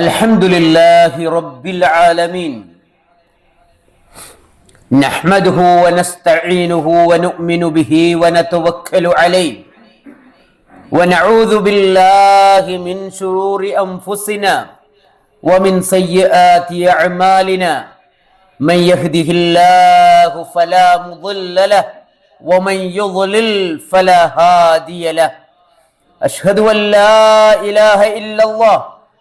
الحمد لله رب العالمين. نحمده ونستعينه ونؤمن به ونتوكل عليه. ونعوذ بالله من شرور أنفسنا ومن سيئات أعمالنا. من يهده الله فلا مضل له ومن يضلل فلا هادي له. أشهد أن لا إله إلا الله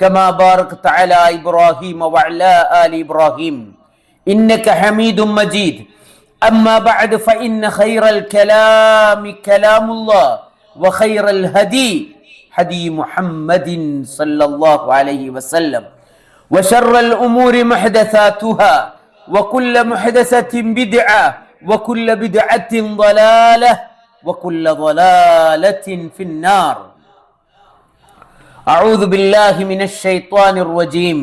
كما باركت على إبراهيم وعلى آل إبراهيم. إنك حميد مجيد. أما بعد فإن خير الكلام كلام الله وخير الهدي هدي محمد صلى الله عليه وسلم. وشر الأمور محدثاتها وكل محدثة بدعة وكل بدعة ضلالة وكل ضلالة في النار. أعوذ بالله من الشيطان الرجيم.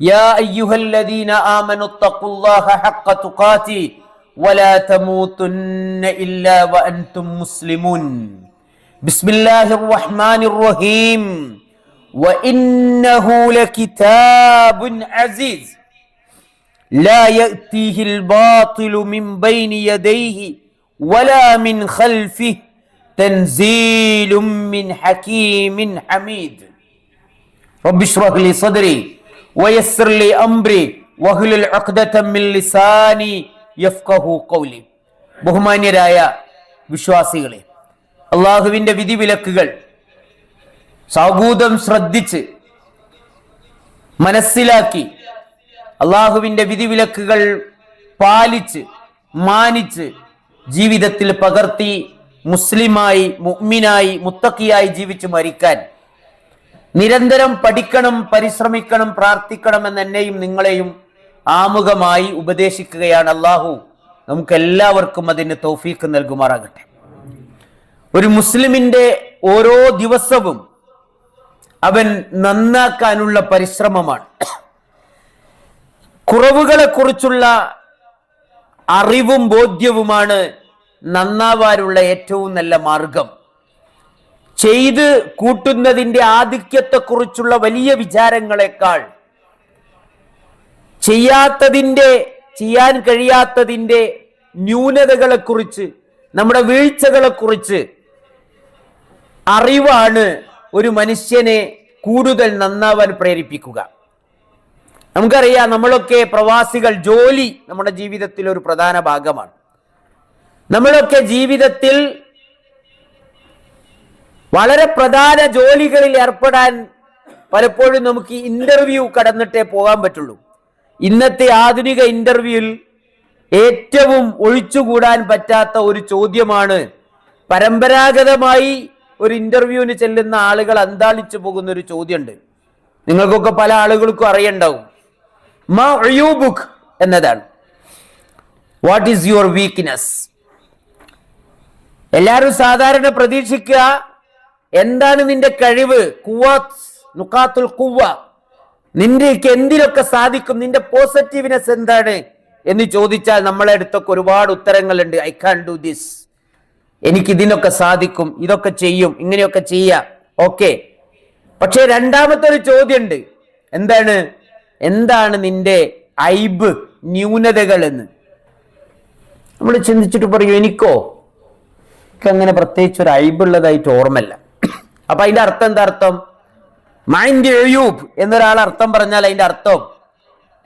يا أيها الذين آمنوا اتقوا الله حق تقاته ولا تموتن إلا وأنتم مسلمون. بسم الله الرحمن الرحيم. وإنه لكتاب عزيز. لا يأتيه الباطل من بين يديه ولا من خلفه تنزيل من حكيم حميد رب اشرح لي صدري ويسر لي امري واحلل عقدة من لساني يفقه قولي ബഹുമാന്യരായ വിശ്വാസികളെ അള്ളാഹുവിന്റെ വിധിവിലക്കുകൾ സാഗൂതം ശ്രദ്ധിച്ച് മനസ്സിലാക്കി അള്ളാഹുവിന്റെ വിധിവിലക്കുകൾ പാലിച്ച് മാനിച്ച് ജീവിതത്തിൽ പകർത്തി മുസ്ലിമായി മുഗ്മിനായി മുത്തക്കിയായി ജീവിച്ച് മരിക്കാൻ. നിരന്തരം പഠിക്കണം പരിശ്രമിക്കണം പ്രാർത്ഥിക്കണം എന്ന് എന്നെയും നിങ്ങളെയും ആമുഖമായി ഉപദേശിക്കുകയാണ് അള്ളാഹു നമുക്ക് എല്ലാവർക്കും അതിന് തൗഫീക്ക് നൽകുമാറാകട്ടെ. ഒരു മുസ്ലിമിന്റെ ഓരോ ദിവസവും അവൻ നന്നാക്കാനുള്ള പരിശ്രമമാണ്. കുറവുകളെ കുറിച്ചുള്ള അറിവും ബോധ്യവുമാണ് നന്നാവാനുള്ള ഏറ്റവും നല്ല മാർഗം. ചെയ്ത് കൂട്ടുന്നതിന്റെ ആധിക്യത്തെക്കുറിച്ചുള്ള വലിയ വിചാരങ്ങളെക്കാൾ ചെയ്യാത്തതിന്റെ ചെയ്യാൻ കഴിയാത്തതിന്റെ ന്യൂനതകളെക്കുറിച്ച് നമ്മുടെ വീഴ്ചകളെക്കുറിച്ച് അറിവാണ് ഒരു മനുഷ്യനെ കൂടുതൽ നന്നാവാൻ പ്രേരിപ്പിക്കുക. നമുക്കറിയാം നമ്മളൊക്കെ പ്രവാസികൾ ജോലി നമ്മുടെ ജീവിതത്തിൽ ഒരു പ്രധാന ഭാഗമാണ്. നമ്മളൊക്കെ ജീവിതത്തിൽ വളരെ പ്രധാന ജോലികളിൽ ഏർപ്പെടാൻ പലപ്പോഴും നമുക്ക് ഇന്റർവ്യൂ കടന്നിട്ടേ പോകാൻ പറ്റുള്ളൂ. ഇന്നത്തെ ആധുനിക ഇന്റർവ്യൂവിൽ ഏറ്റവും ഒഴിച്ചുകൂടാൻ പറ്റാത്ത ഒരു ചോദ്യമാണ് പരമ്പരാഗതമായി ഒരു ഇന്റർവ്യൂവിന് ചെല്ലുന്ന ആളുകൾ അന്താളിച്ചു പോകുന്ന ഒരു ചോദ്യമുണ്ട്. നിങ്ങൾക്കൊക്കെ പല ആളുകൾക്കും അറിയണ്ടാവും. മാ ബുക്ക് എന്നതാണ്. വാട്ട് ഈസ് യുവർ വീക്ക്നെസ് എല്ലാവരും സാധാരണ പ്രതീക്ഷിക്കുക എന്താണ് നിന്റെ കഴിവ്? കുവാത്ത് നുക്കാത്തുൽ കുവ നിന്റെ എന്തിലൊക്കെ സാധിക്കും? നിന്റെ പോസിറ്റീവ്നെസ് എന്താണ്? എന്ന് ചോദിച്ചാൽ നമ്മളെ അടുത്തൊക്കെ ഒരുപാട് ഉത്തരങ്ങളുണ്ട്. ഐ കാൻ ഡു ദിസ് എനിക്ക് ഇതിനൊക്കെ സാധിക്കും ഇതൊക്കെ ചെയ്യും ഇങ്ങനെയൊക്കെ ചെയ്യാം. ഓക്കെ. പക്ഷെ രണ്ടാമത്തെ ഒരു ചോദ്യമുണ്ട്. എന്താണ്? എന്താണ് നിന്റെ ഐബ് ന്യൂനതകൾ എന്ന് നമ്മൾ ചിന്തിച്ചിട്ട് പറയും എനിക്കോ? അങ്ങനെ പ്രത്യേകിച്ച് ഒരു ഐബുള്ളതായിട്ട് ഓർമ്മല്ല അപ്പൊ അതിന്റെ അർത്ഥം എന്താ അർത്ഥം? മൈൻഡ് എഴുയൂബ് എന്നൊരാൾ അർത്ഥം പറഞ്ഞാൽ അതിന്റെ അർത്ഥം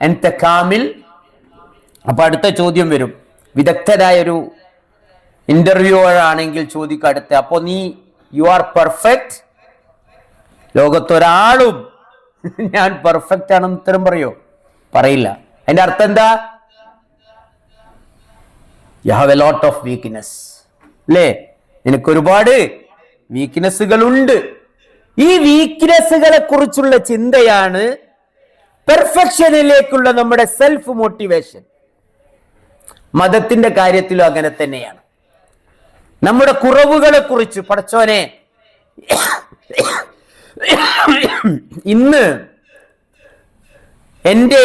എന്റെ കാമിൽ അപ്പൊ അടുത്ത ചോദ്യം വരും. വിദഗ്ധരായ ഒരു ഇന്റർവ്യൂവർ ആണെങ്കിൽ ചോദിക്കും അടുത്ത അപ്പൊ നീ യു ആർ പെർഫെക്റ്റ് ലോകത്തൊരാളും ഞാൻ പെർഫെക്റ്റ് ആണെന്ന് ഉത്തരം പറയോ? പറയില്ല. അതിന്റെ അർത്ഥം എന്താ? You have a lot of weakness അല്ലേ വീക്ക്നെസ്സുകൾ ഉണ്ട് ഈ വീക്ക്നെസ്സുകളെ കുറിച്ചുള്ള ചിന്തയാണ് പെർഫെക്ഷനിലേക്കുള്ള നമ്മുടെ സെൽഫ് മോട്ടിവേഷൻ മതത്തിന്റെ കാര്യത്തിലും അങ്ങനെ തന്നെയാണ്. നമ്മുടെ കുറവുകളെ കുറിച്ച് പടച്ചോനെ ഇന്ന് എന്റെ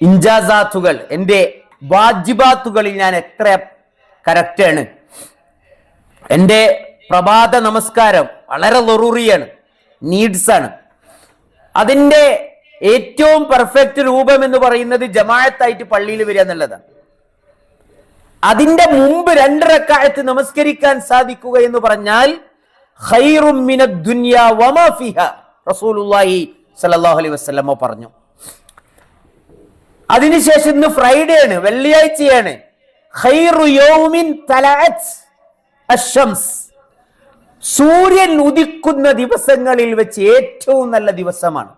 ഇൻജാസാത്തുകൾ എന്റെ വാജിബാത്തുകളിൽ ഞാൻ എത്ര കറക്റ്റാണ് എന്റെ പ്രഭാത നമസ്കാരം വളരെ ലൊറൂറിയാണ് നീഡ്സ് ആണ് അതിന്റെ ഏറ്റവും പെർഫെക്റ്റ് രൂപം എന്ന് പറയുന്നത് ജമാഅത്തായിട്ട് പള്ളിയിൽ വരിക എന്നുള്ളതാണ്. അതിന്റെ മുമ്പ് രണ്ടരക്കാലത്ത് നമസ്കരിക്കാൻ സാധിക്കുക എന്ന് പറഞ്ഞാൽ റസൂലുള്ളാഹി അലൈഹി പറഞ്ഞു. അതിനുശേഷം ഇന്ന് ഫ്രൈഡേ ആണ് വെള്ളിയാഴ്ചയാണ്. ഖൈറു യൗമിൻ അശംസ്. സൂര്യൻ ഉദിക്കുന്ന ദിവസങ്ങളിൽ വെച്ച് ഏറ്റവും നല്ല ദിവസമാണ്.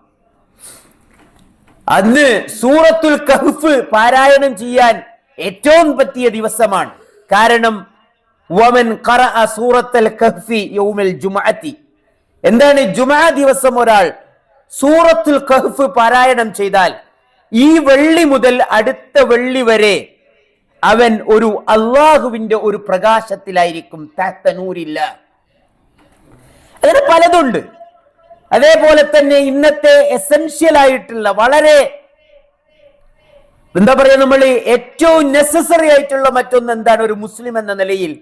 അന്ന് സൂറത്തുൽ കഹ്ഫ് പാരായണം ചെയ്യാൻ ഏറ്റവും പറ്റിയ ദിവസമാണ്. കാരണം വമൻ സൂറത്തുൽ കഹ്ഫി യൗമൽ ജുമുഅതി എന്താണ് ജുമുഅ ദിവസം ഒരാൾ സൂറത്തുൽ കഹ്ഫ് പാരായണം ചെയ്താൽ ഈ വെള്ളി മുതൽ അടുത്ത വെള്ളി വരെ അവൻ ഒരു അള്ളാഹുവിന്റെ ഒരു പ്രകാശത്തിലായിരിക്കും താത്തനൂരില്ല അങ്ങനെ പലതുണ്ട്. അതേപോലെ തന്നെ ഇന്നത്തെ എസെൻഷ്യൽ ആയിട്ടുള്ള വളരെ എന്താ പറയാ നമ്മൾ ഏറ്റവും നെസസറി ആയിട്ടുള്ള മറ്റൊന്ന് എന്താണ്? ഒരു മുസ്ലിം എന്ന നിലയിൽ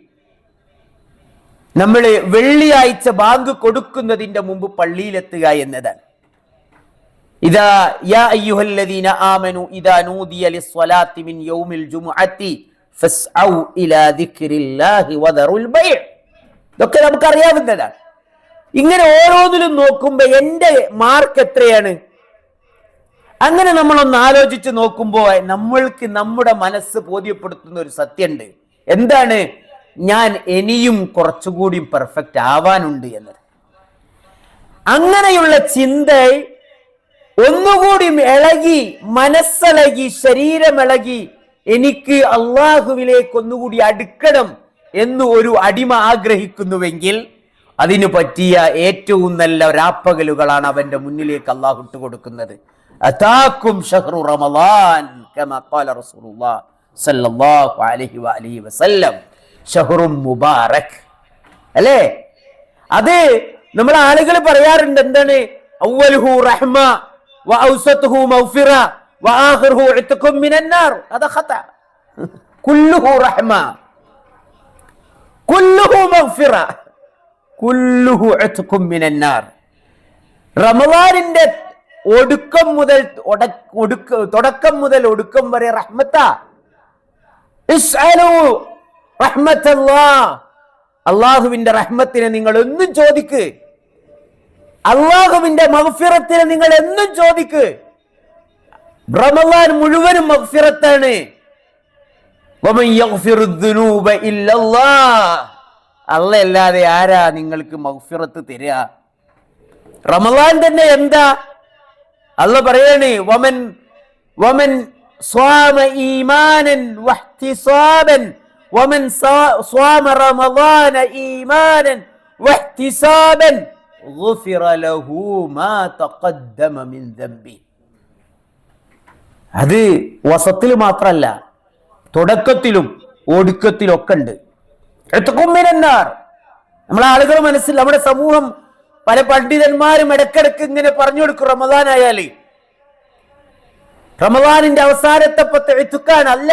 നമ്മൾ വെള്ളിയാഴ്ച ബാങ്ക് കൊടുക്കുന്നതിന്റെ മുമ്പ് പള്ളിയിലെത്തുക എന്നതാണ്. ഇതാ യാ അയ്യുഹല്ലദീന ആമനു ഇദാ നൂദിയ ലിസ്വലാത്തി മിൻ യൗമിൽ ജുമുഅത്തി ഫസ്ഔ ഇലാ ദിക്രില്ലാഹി വദറുൽ ബൈഅ് ഇതൊക്കെ നമുക്ക് അറിയാവുന്നതാണ് ഇങ്ങനെ ഓരോന്നിലും നോക്കുമ്പോ എന്റെ മാർക്ക് എത്രയാണ്? അങ്ങനെ നമ്മളൊന്ന് ആലോചിച്ച് നോക്കുമ്പോൾ നമ്മൾക്ക് നമ്മുടെ മനസ്സ് ബോധ്യപ്പെടുത്തുന്ന ഒരു സത്യമുണ്ട് എന്താണ്? ഞാൻ ഇനിയും കുറച്ചുകൂടി പെർഫെക്റ്റ് ആവാനുണ്ട് എന്നത്. അങ്ങനെയുള്ള ചിന്ത ഒന്നുകൂടി ഇളകി മനസ്സിളകി ശരീരമിളകി എനിക്ക് അള്ളാഹുവിലേക്ക് ഒന്നുകൂടി അടുക്കണം എന്ന് ഒരു അടിമ ആഗ്രഹിക്കുന്നുവെങ്കിൽ അതിനു പറ്റിയ ഏറ്റവും നല്ല രാപ്പകലുകളാണ് അവന്റെ മുന്നിലേക്ക് അള്ളാഹു ഇട്ട് കൊടുക്കുന്നത്. മുബാറക്. അല്ലേ? അത് നമ്മൾ ആളുകൾ പറയാറുണ്ട് എന്താണ്? റഹ്മ റമളാനിന്റെ ഒടുക്കം മുതൽ തുടക്കം മുതൽ ഒടുക്കം വരെ റഹ്മത്ത. അള്ളാഹുവിന്റെ റഹ്മത്തിനെ നിങ്ങൾ ഒന്നും ചോദിക്ക്. അള്ളാഹുവിന്റെ മഹഫിറത്തിന് നിങ്ങൾ എന്നും ചോദിക്ക്. റമളാൻ മുഴുവനും മഹഫിറത്താണ് വമൻ യഗ്ഫിറു ദുനൂബ ഇല്ലല്ലാഹ്. അല്ല അല്ലാതെ ആരാ നിങ്ങൾക്ക് മഹഫിറത്ത് തരിക? റമളാൻ തന്നെ എന്താ? അല്ല പറയണേ വമൻ വമൻ സ്വാമ ഈമാനൻ വഹ്തിസാബൻ വമൻ സ്വാമ റമളാന ഈമാനൻ വഹ്തിസാബൻ. അത് വസത്തിൽ മാത്രല്ല തുടക്കത്തിലും ഒടുക്കത്തിലും ഒക്കെ ഉണ്ട് എത്തുക്കുമ്പിനെന്നാർ നമ്മളെ ആളുകൾ മനസ്സിൽ നമ്മുടെ സമൂഹം പല പണ്ഡിതന്മാരും ഇടക്കിടക്ക് ഇങ്ങനെ പറഞ്ഞു കൊടുക്കും റമദാൻ ആയാലേ. റമദാനിന്റെ അവസാനത്തെ പത്ത് എത്തുക്കാൻ അല്ല.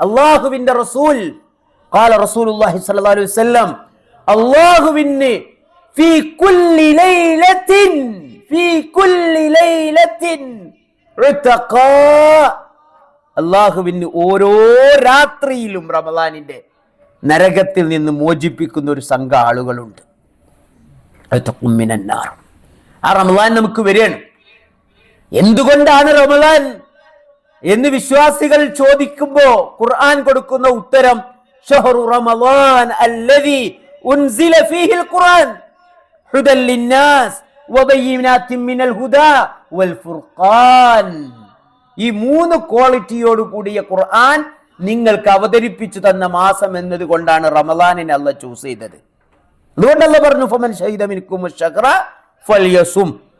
അള്ളാഹുവിന്റെ റസൂൽ കാല റസൂൽ അള്ളാഹി സല്ലാ അലൈഹി വല്ലം അള്ളാഹുവിന് في كل ليلة في كل ليلة عتقاء അള്ളാഹുവിന് ഓരോ രാത്രിയിലും റമദാനിന്റെ നരകത്തിൽ നിന്ന് മോചിപ്പിക്കുന്ന ഒരു സംഘം ആളുകളുണ്ട് അതൊക്കെ മിനന്നാർ ആ റമദാൻ നമുക്ക് വരികയാണ് എന്തുകൊണ്ടാണ് റമദാൻ എന്ന് വിശ്വാസികൾ ചോദിക്കുമ്പോ ഖുർആൻ കൊടുക്കുന്ന ഉത്തരം ഷഹറു റമദാൻ അല്ലദി ഉൻസില ഫീഹിൽ ഖുർആൻ ഈ മൂന്ന് ക്വാളിറ്റിയോട് കൂടിയ ഖുർആൻ നിങ്ങൾക്ക് അവതരിപ്പിച്ചു തന്ന മാസം എന്നത് കൊണ്ടാണ് റമദാനിനെ അല്ല ചൂസ് ചെയ്തത്. അതുകൊണ്ടല്ല പറഞ്ഞു ഫമൻ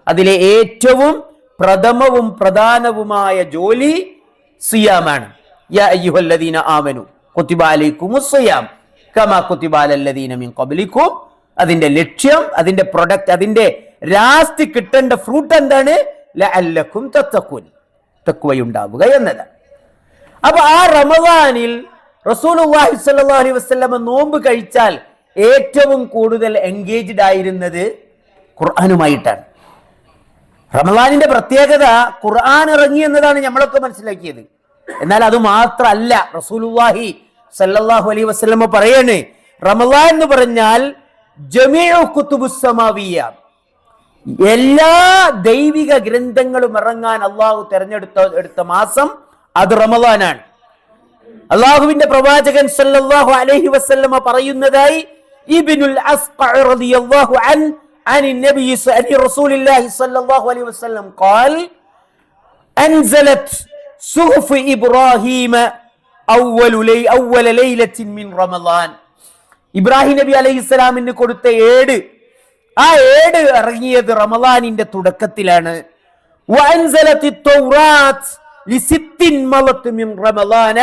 അതിലെ ഏറ്റവും പ്രഥമവും പ്രധാനവുമായ ജോലി സിയാമാണ്. ആമനു കുത്തിബാലിക്കും കമാ കുത്തിബ അലല്ലദീന മിൻ ഖബ്ലിക്കും അതിന്റെ ലക്ഷ്യം അതിന്റെ പ്രൊഡക്റ്റ് അതിന്റെ രാസ്തി കിട്ടേണ്ട ഫ്രൂട്ട് എന്താണ്? ലഅല്ലക്കും തത്തക്കുൻ തക്കുവയുണ്ടാവുക എന്നതാണ് അപ്പൊ ആ റമദാനിൽ റസൂൽ അലൈഹി വസ്ലമ നോമ്പ് കഴിച്ചാൽ ഏറ്റവും കൂടുതൽ എൻഗേജ്ഡ് ആയിരുന്നത് ഖുർആാനുമായിട്ടാണ്. റമദാനിന്റെ പ്രത്യേകത ഖുർആൻ ഇറങ്ങി എന്നതാണ് നമ്മളൊക്കെ മനസ്സിലാക്കിയത്. എന്നാൽ അത് മാത്രമല്ല റസൂലുള്ളാഹി സല്ലാഹു അലൈഹി വസ്ലമ പറയണേ റമദാൻ എന്ന് പറഞ്ഞാൽ ജമീഉ കുത്തുബുസ് സമാവിയ എല്ലാ ദൈവിക ഗ്രന്ഥങ്ങളും ഇറങ്ങാൻ അള്ളാഹു തെരഞ്ഞെടുത്ത എടുത്ത മാസം അത് റമദാനാണ് അള്ളാഹുവിന്റെ പ്രവാചകൻ സല്ലല്ലാഹു അലൈഹി വസല്ലമ പറയുന്നതായി ഇബ്നുൽ അസ്ഖഅ റളിയല്ലാഹു അൻ عن النبي عن رسول الله صلى الله عليه وسلم قال أنزلت صحف إبراهيم أول لي أول ليلة من رمضان ഇബ്രാഹിം നബി അലൈഹി ഇസ്ലാമിന് കൊടുത്ത ഏട് ആ ഏട് ഇറങ്ങിയത് റമദാനിന്റെ തുടക്കത്തിലാണ് وأنزلت التوراة لست مضت من رمضان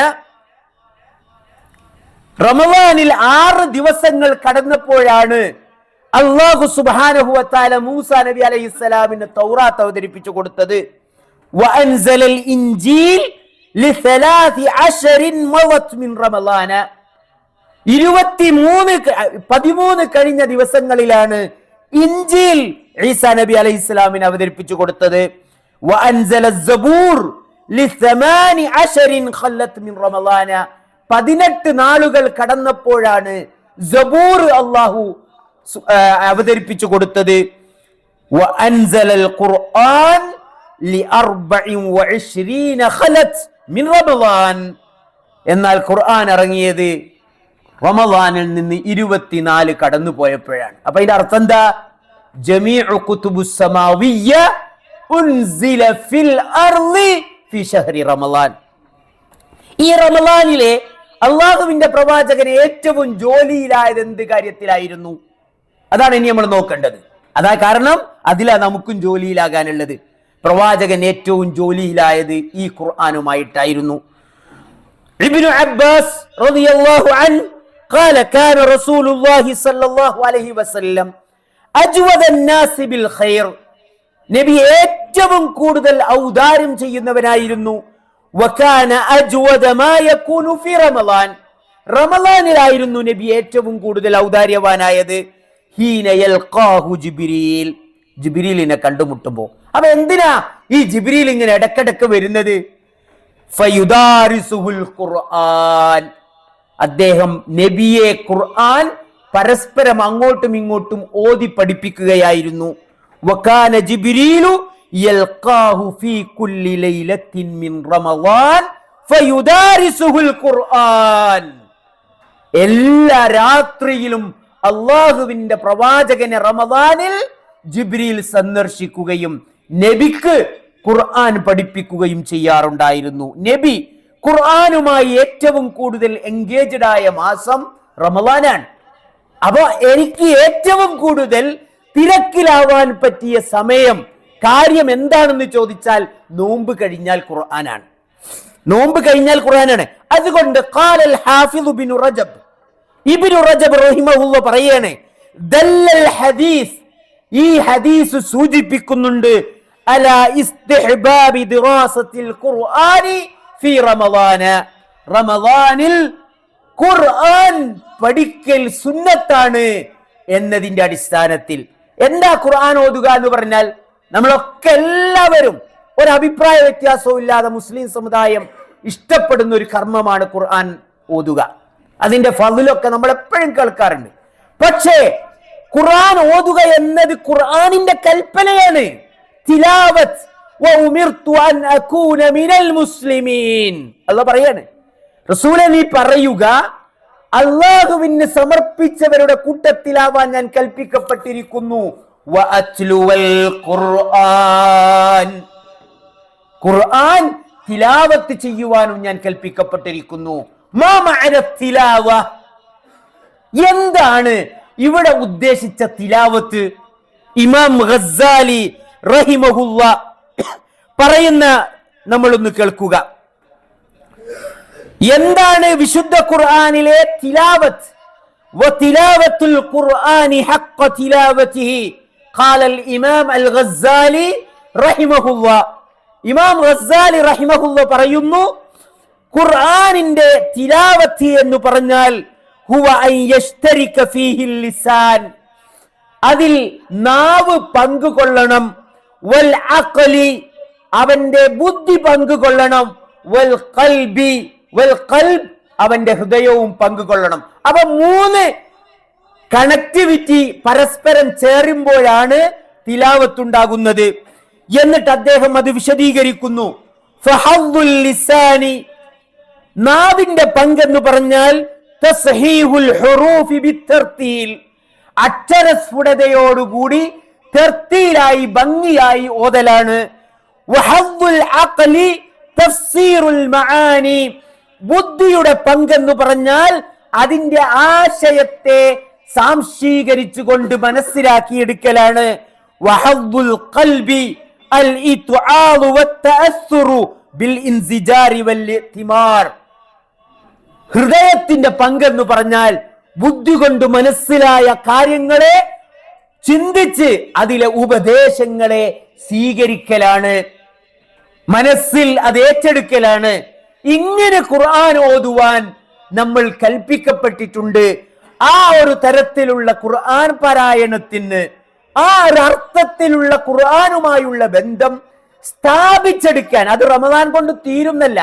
റമദാനിൽ ആറ് ദിവസങ്ങൾ കടന്നപ്പോഴാണ് അള്ളാഹു സുബാനഹുവത്താല മൂസ നബി അലൈഹി സ്വലാമിന് തൗറാത്ത് അവതരിപ്പിച്ചു കൊടുത്തത് وأنزل الإنجيل لثلاث عشر مضت من رمضان ഇരുപത്തിമൂന്ന് പതിമൂന്ന് കഴിഞ്ഞ ദിവസങ്ങളിലാണ് ഇഞ്ചിയിൽ ഈസാ നബി അലൈഹി ഇസ്ലാമിന് അവതരിപ്പിച്ചു കൊടുത്തത്. പതിനെട്ട് നാളുകൾ കടന്നപ്പോഴാണ് ജബൂർ അള്ളാഹു അവതരിപ്പിച്ചു കൊടുത്തത്. ഖുർആൻ എന്നാൽ ഖുർആൻ ഇറങ്ങിയത് റമദാനിൽ നിന്ന് ഇരുപത്തിനാല് കടന്നു പോയപ്പോഴാണ് അപ്പൊ ഇതിന്റെ അർത്ഥം എന്താ? ജമീ റമദാൻ. ഈ റമദാനിലെ അള്ളാഹുവിന്റെ പ്രവാചകന് ഏറ്റവും ജോലിയിലായത് എന്ത് കാര്യത്തിലായിരുന്നു? അതാണ് ഇനി നമ്മൾ നോക്കേണ്ടത്. അതാ കാരണം അതിലാ നമുക്കും ജോലിയിലാകാനുള്ളത്. പ്രവാചകൻ ഏറ്റവും ജോലിയിലായത് ഈ ഖുർആാനുമായിട്ടായിരുന്നു. ഇബിനു അബ്ബാസ് റളിയല്ലാഹു قال كان رسول الله صلى الله عليه وسلم أجود الناس بالخير നബി ഏറ്റവും കൂടുതൽ ഔദാര്യം ചെയ്യുന്നവനായിരുന്നു വകാന അജ്വദ മാ യകൂനു ഫി റമളാൻ റമളാനിലായിരുന്നു നബി ഏറ്റവും കൂടുതൽ ഔദാര്യവാനായത് ഹീന യൽഖാഹു ജിബ്രീൽ ജിബ്രീലിനെ കണ്ടുമുട്ടുമ്പോൾ അപ്പൊ എന്തിനാ ഈ ജിബ്രീൽ ഇങ്ങനെ ഇടക്കിടക്ക് വരുന്നത് ഫയുദാരിസുഹുൽ ഖുർആൻ അദ്ദേഹം നബിയെ ഖുർആൻ പരസ്പരം അങ്ങോട്ടും ഇങ്ങോട്ടും ഓതി പഠിപ്പിക്കുകയായിരുന്നു. എല്ലാ രാത്രിയിലും അള്ളാഹുവിന്റെ പ്രവാചകനെ റമദാനിൽ ജിബ്രീൽ സന്ദർശിക്കുകയും നബിക്ക് ഖുർആൻ പഠിപ്പിക്കുകയും ചെയ്യാറുണ്ടായിരുന്നു. നബി ഖുർആനുമായി ഏറ്റവും കൂടുതൽ എൻഗേജഡ് ആയ മാസം റമദാനാണ്. അപ്പൊ എനിക്ക് ഏറ്റവും കൂടുതൽ തിരക്കിലാവാൻ പറ്റിയ സമയം കാര്യം എന്താണെന്ന് ചോദിച്ചാൽ നോമ്പ് കഴിഞ്ഞാൽ ഖുർആനാണ്. നോമ്പ് കഴിഞ്ഞാൽ ഖുർആനാണ്. അതുകൊണ്ട് ഖാലൽ ഹാഫിദ് ബിനു റജബ് ഇബ്നു റജബ് റഹിമഹുള്ള പറയാണ് ദല്ലൽ ഹദീസ് ഈ ഹദീസ് സൂചിപ്പിക്കുന്നുണ്ട് അല ഇസ്തിഹ്ബാബി ദിറാസത്തിൽ ഖുർആനി ഫി റമദാന. റമദാനിൽ ഖുർആൻ പഠിക്കൽ സുന്നത്താണ് എന്നതിന്റെ അടിസ്ഥാനത്തിൽ. എന്താ ഖുർആൻ ഓതുക എന്ന് പറഞ്ഞാൽ നമ്മളൊക്കെ എല്ലാവരും ഒരു അഭിപ്രായ വ്യത്യാസവും ഇല്ലാതെ മുസ്ലിം സമുദായം ഇഷ്ടപ്പെടുന്ന ഒരു കർമ്മമാണ് ഖുർആൻ ഓതുക. അതിന്റെ ഫതിലൊക്കെ നമ്മൾ എപ്പോഴും കേൾക്കാറുണ്ട്. പക്ഷേ ഖുർആൻ ഓതുക എന്നത് ഖുർആനിന്റെ കൽപ്പനയാണ്. തിലാവത്ത് പറയാണ്. റസൂലെ നീ പറയുക അള്ളാഹുവിന് സമർപ്പിച്ചവരുടെ കൂട്ടത്തിലാവാൻ ഞാൻ കൽപ്പിക്കപ്പെട്ടിരിക്കുന്നു. ഖുർആൻ. തിലാവത്ത് ചെയ്യുവാനും ഞാൻ കൽപ്പിക്കപ്പെട്ടിരിക്കുന്നു. തിലാവ. എന്താണ് ഇവിടെ ഉദ്ദേശിച്ച തിലാവത്ത്? ഇമാം ഗസാലി റഹിമഹുല്ല പറയുന്ന നമ്മളൊന്ന് കേൾക്കുക എന്താണ് വിശുദ്ധ ഖുർആനിലെ തിലാവത്ത് وتلاوة القرآن حق تلاوته قال الإمام الغزالي رحمه الله ഇമാം ഗസാലി റഹിമഹുല്ല പറയുന്നു ഖുർആനിന്റെ തിലാവത്ത് എന്ന് പറഞ്ഞാൽ ഹുവ അൻ യശ്തരിക ഫീഹിൽ ലിസാൻ അതിൽ നാവ് പങ്കുകൊള്ളണം വൽ അഖലി അവന്റെ ബുദ്ധി പങ്കുകൊള്ളണം. വൽ കൽബി വൽ കൽബ് അവന്റെ ഹൃദയവും പങ്കുകൊള്ളണം. അവ മൂന്ന് കണക്ടിവിറ്റി പരസ്പരം ചേരുമ്പോഴാണ് തിലാവത്തുണ്ടാകുന്നത്. എന്നിട്ട് അദ്ദേഹം അത് വിശദീകരിക്കുന്നു. നാവിന്റെ പങ്കെന്ന് പറഞ്ഞാൽ അക്ഷരസ്ഫുടതയോടുകൂടി ഭംഗിയായി ഓതലാണ്. ബുദ്ധിയുടെ പങ്കെന്ന് പറഞ്ഞാൽ അതിന്റെ ആശയത്തെ സാംശീകരിച്ചു കൊണ്ട് മനസ്സിലാക്കിയെടുക്കലാണ് ഹൃദയത്തിന്റെ പങ്കെന്ന് പറഞ്ഞാൽ ബുദ്ധി കൊണ്ട് മനസ്സിലായ കാര്യങ്ങളെ ചിന്തിച്ച് അതിലെ ഉപദേശങ്ങളെ സ്വീകരിക്കലാണ്. മനസ്സിൽ അത് ഏറ്റെടുക്കലാണ്. ഇങ്ങനെ ഖുർആൻ ഓതുവാൻ നമ്മൾ കൽപ്പിക്കപ്പെട്ടിട്ടുണ്ട്. ആ ഒരു തരത്തിലുള്ള ഖുർആൻ പാരായണത്തിന് ആ ഒരു അർത്ഥത്തിലുള്ള ഖുർആനുമായുള്ള ബന്ധം സ്ഥാപിച്ചെടുക്കാൻ അത് റമദാൻ കൊണ്ട് തീരുന്നല്ല.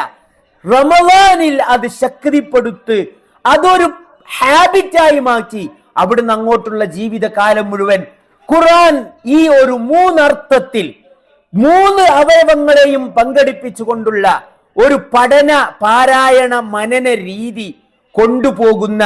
റമദാനിൽ അത് ശക്തിപ്പെടുത്ത് അതൊരു ഹാബിറ്റായി മാറ്റി അവിടുന്ന് അങ്ങോട്ടുള്ള ജീവിതകാലം മുഴുവൻ ഖുർആൻ ഈ ഒരു മൂന്നർത്ഥത്തിൽ മൂന്ന് അവയവങ്ങളെയും പങ്കെടുപ്പിച്ചുകൊണ്ടുള്ള ഒരു പഠന പാരായണ മനന രീതി കൊണ്ടുപോകുന്ന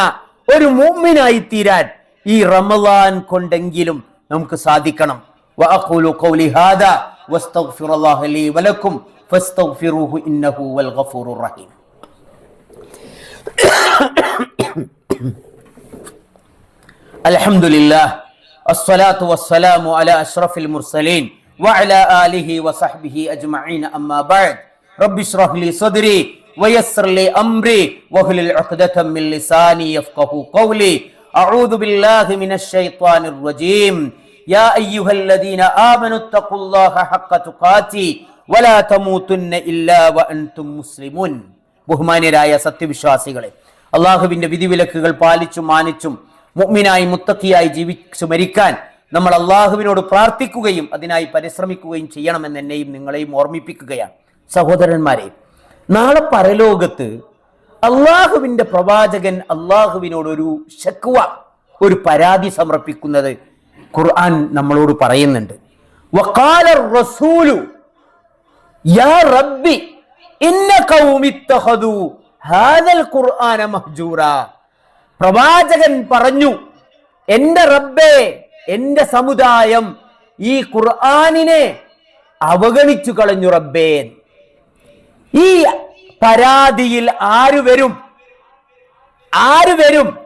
ഒരു മുമ്മിനായി തീരാൻ ഈ റമദാൻ കൊണ്ടെങ്കിലും നമുക്ക് സാധിക്കണം وأقول قولي هذا واستغفر الله لي ولكم فاستغفروه إنه هو الغفور الرحيم الحمد لله الصلاة والسلام على أشرف المرسلين وعلى آله وصحبه أجمعين أما بعد رب اشرح لي صدري ويسر لي أمري واحلل عقدة من لساني يفقه قولي أعوذ بالله من الشيطان الرجيم يا أيها الذين آمنوا اتقوا الله حق تقاتي ولا تموتن إلا وأنتم مسلمون ബഹുമാന്യരായ സത്യവിശ്വാസികളെ അള്ളാഹുവിന്റെ വിധിവിലക്കുകൾ പാലിച്ചും മാനിച്ചും മുഅ്മിനായി മുത്തക്കിയായി ജീവിച്ചു മരിക്കാൻ നമ്മൾ അള്ളാഹുവിനോട് പ്രാർത്ഥിക്കുകയും അതിനായി പരിശ്രമിക്കുകയും ചെയ്യണമെന്ന് എന്നെയും നിങ്ങളെയും ഓർമ്മിപ്പിക്കുകയാണ്. സഹോദരന്മാരെ നാളെ പരലോകത്ത് അള്ളാഹുവിന്റെ പ്രവാചകൻ അള്ളാഹുവിനോട് ഒരു ശക്വ ഒരു പരാതി സമർപ്പിക്കുന്നത് ഖുർആൻ നമ്മളോട് പറയുന്നുണ്ട്. റസൂലു യാ റബ്ബി ഇന്ന ഹാദൽ ഖുർആന പ്രവാചകൻ പറഞ്ഞു എന്റെ റബ്ബേ എന്റെ സമുദായം ഈ ഖുർആാനിനെ അവഗണിച്ചു കളഞ്ഞു റബ്ബേ. ഈ പരാതിയിൽ ആര് വരും? ആര് വരും?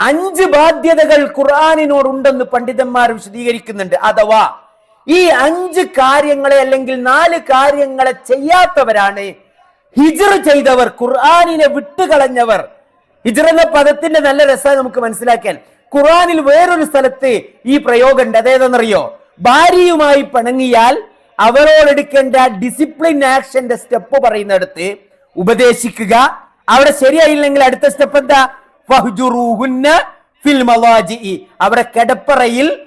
അഞ്ച് ബാധ്യതകൾ ഖുർആാനിനോടുണ്ടെന്ന് പണ്ഡിതന്മാർ വിശദീകരിക്കുന്നുണ്ട്. അഥവാ ഈ അഞ്ച് കാര്യങ്ങളെ അല്ലെങ്കിൽ നാല് കാര്യങ്ങളെ ചെയ്യാത്തവരാണ് ഹിജർ ചെയ്തവർ ഖുർആാനിനെ വിട്ടുകളഞ്ഞവർ. ഹിജർ എന്ന പദത്തിന്റെ നല്ല രസം നമുക്ക് മനസ്സിലാക്കാൻ. ഖുർആാനിൽ വേറൊരു സ്ഥലത്ത് ഈ പ്രയോഗം ഉണ്ട് അതേതെന്നറിയോ ഭാര്യയുമായി പിണങ്ങിയാൽ അവരോടെടുക്കേണ്ട ഡിസിപ്ലിൻ ആക്ഷന്റെ സ്റ്റെപ്പ് പറയുന്നിടത്ത് ഉപദേശിക്കുക. അവിടെ ശരിയായില്ലെങ്കിൽ അടുത്ത സ്റ്റെപ്പ് എന്താ. അവിടെ കിടപ്പറയിൽ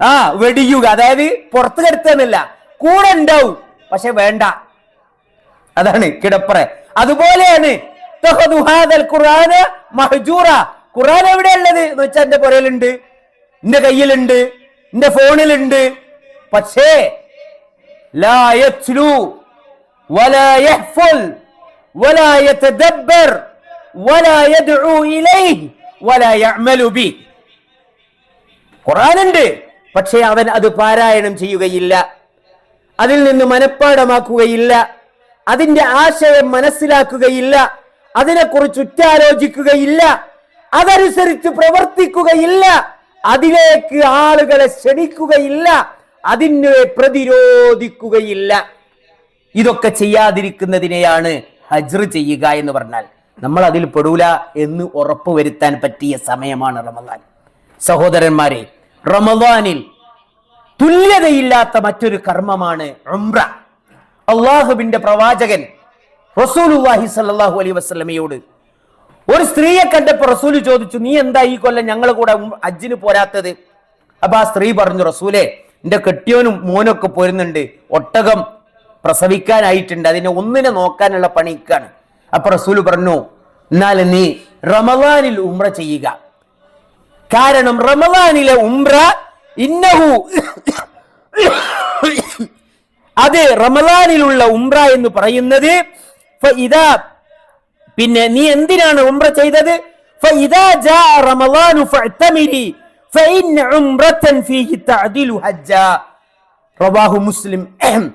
ആ വെടിയുക. അതായത് പുറത്ത് കിടത്തുന്നില്ല. കൂടെ ഉണ്ടാവും. പക്ഷെ വേണ്ട. അതാണ് കിടപ്പറ. അതുപോലെയാണ് ഖുർആന ഖുർആൻ എവിടെയുള്ളത്? എന്ന് വെച്ചാൽ എന്റെ പുറയിലുണ്ട് എന്റെ കയ്യിലുണ്ട് എന്റെ ഫോണിലുണ്ട്. പക്ഷേ ഖുറാനുണ്ട് പക്ഷേ അവൻ അത് പാരായണം ചെയ്യുകയില്ല. അതിൽ നിന്ന് മനഃപ്പാടമാക്കുകയില്ല അതിന്റെ ആശയം മനസ്സിലാക്കുകയില്ല. അതിനെക്കുറിച്ച് ഉറ്റാലോചിക്കുകയില്ല. അതനുസരിച്ച് പ്രവർത്തിക്കുകയില്ല. അതിലേക്ക് ആളുകളെ ക്ഷണിക്കുകയില്ല. അതിനെ പ്രതിരോധിക്കുകയില്ല. ഇതൊക്കെ ചെയ്യാതിരിക്കുന്നതിനെയാണ് ഹജ്ർ ചെയ്യുക എന്ന് പറഞ്ഞാൽ. നമ്മൾ അതിൽ പെടൂല എന്ന് ഉറപ്പ് വരുത്താൻ പറ്റിയ സമയമാണ് റമദാൻ. സഹോദരന്മാരെ റമദാനിൽ തുല്യതയില്ലാത്ത മറ്റൊരു കർമ്മമാണ് ഉംറ. അള്ളാഹുബിന്റെ പ്രവാചകൻ റസൂലുല്ലാഹി സല്ലല്ലാഹു അലൈഹി വസല്ലമയോട് ഒരു സ്ത്രീയെ കണ്ടപ്പോ റസൂൽ ചോദിച്ചു നീ എന്താ ഈ കൊല്ലം ഞങ്ങൾ കൂടെ അജ്ജിന് പോരാത്തത്? അപ്പൊ ആ സ്ത്രീ പറഞ്ഞു റസൂലെ എന്റെ കെട്ടിയോനും മോനൊക്കെ പോരുന്നുണ്ട്. ഒട്ടകം പ്രസവിക്കാനായിട്ടുണ്ട്. അതിനെ ഒന്നിനെ നോക്കാനുള്ള പണിക്കാണ്. അപ്പൊ റസൂൽ പറഞ്ഞു എന്നാൽ നീ റമദാനിൽ ഉംറ ചെയ്യുക. കാരണം റമദാനിലെ ഉംറ ഇന്നഹു അത് റമദാനിലുള്ള ഉംറ എന്ന് പറയുന്നത് ഫഇദാ പിന്നെ നീ എന്തിനാണ് ഉംറ ചെയ്തത്? മുസ്ലിം.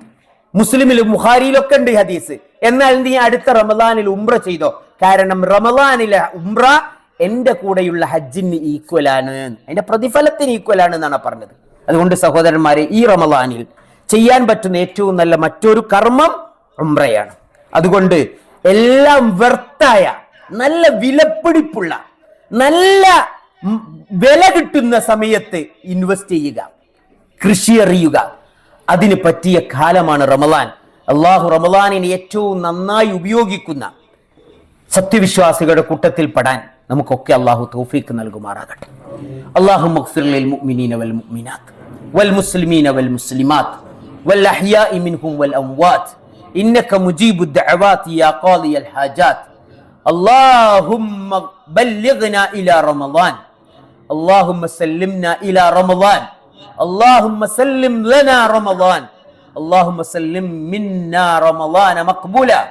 മുസ്ലിമിലും ബുഹാരിയിലൊക്കെ ഉണ്ട് ഹദീസ്. എന്നാൽ നീ അടുത്ത റമദാനിൽ ഉംറ ചെയ്തോ? കാരണം റമദാനിലെ ഉംറ എന്റെ കൂടെയുള്ള ഹജ്ജിന് ഈക്വൽ ആണ്. അതിന്റെ പ്രതിഫലത്തിന് ഈക്വൽ ആണ് എന്നാണ് പറഞ്ഞത്. അതുകൊണ്ട് സഹോദരന്മാരെ ഈ റമദാനിൽ ചെയ്യാൻ പറ്റുന്ന ഏറ്റവും നല്ല മറ്റൊരു കർമ്മം ഉംറയാണ്. അതുകൊണ്ട് എല്ലാം വെർത്തായ നല്ല വിലപ്പിടിപ്പുള്ള നല്ല വില കിട്ടുന്ന സമയത്ത് ഇൻവെസ്റ്റ് ചെയ്യുക കൃഷി അറിയുക. അതിന് പറ്റിയ കാലമാണ് റമലാൻ അള്ളാഹു റമലാനിനെ ഏറ്റവും നന്നായി ഉപയോഗിക്കുന്ന സത്യവിശ്വാസികളുടെ കൂട്ടത്തിൽ പെടാൻ നമുക്കൊക്കെ അള്ളാഹു തൗഫീക്ക് നൽകുമാറാകട്ടെ. അള്ളാഹു മഗ്ഫിറിൽ മുഅ്മിനീന വൽ മുഅ്മിനാത്ത് വൽ മുസ്ലിമീന വൽ മുസ്ലിമാത്ത് വൽ അഹ്യാഇ വൽ അംവാത്ത്. إنك مجيب الدعوات يا قاضي الحاجات. اللهم بلغنا إلى رمضان. اللهم سلمنا إلى رمضان. اللهم سلم لنا رمضان. اللهم سلم منا رمضان مقبولا.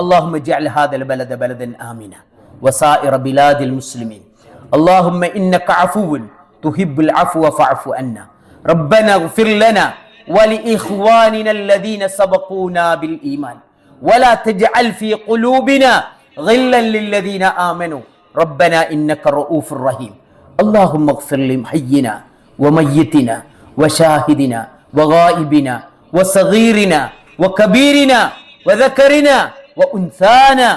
اللهم اجعل هذا البلد بلدا آمنا. وسائر بلاد المسلمين. اللهم إنك عفو. تحب العفو فاعف عنا. ربنا اغفر لنا. ولإخواننا الذين سبقونا بالإيمان. ولا تجعل في قلوبنا غلا للذين آمنوا. ربنا إنك رؤوف رحيم. اللهم اغفر لحينا وميتنا وشاهدنا وغائبنا وصغيرنا وكبيرنا وذكرنا وأنثانا.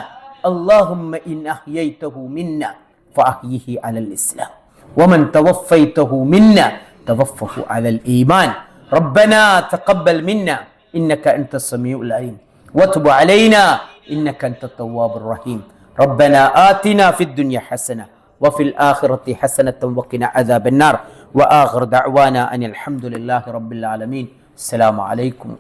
اللهم إن أحييته منا فأحيه على الإسلام. ومن توفيته منا توفه على الإيمان. ربنا تقبل منا إنك أنت السميع العليم. وتب علينا إنك أنت التواب الرحيم. ربنا آتنا في الدنيا حسنة وفي الآخرة حسنة وقنا عذاب النار. وآخر دعوانا أن الحمد لله رب العالمين. السلام عليكم.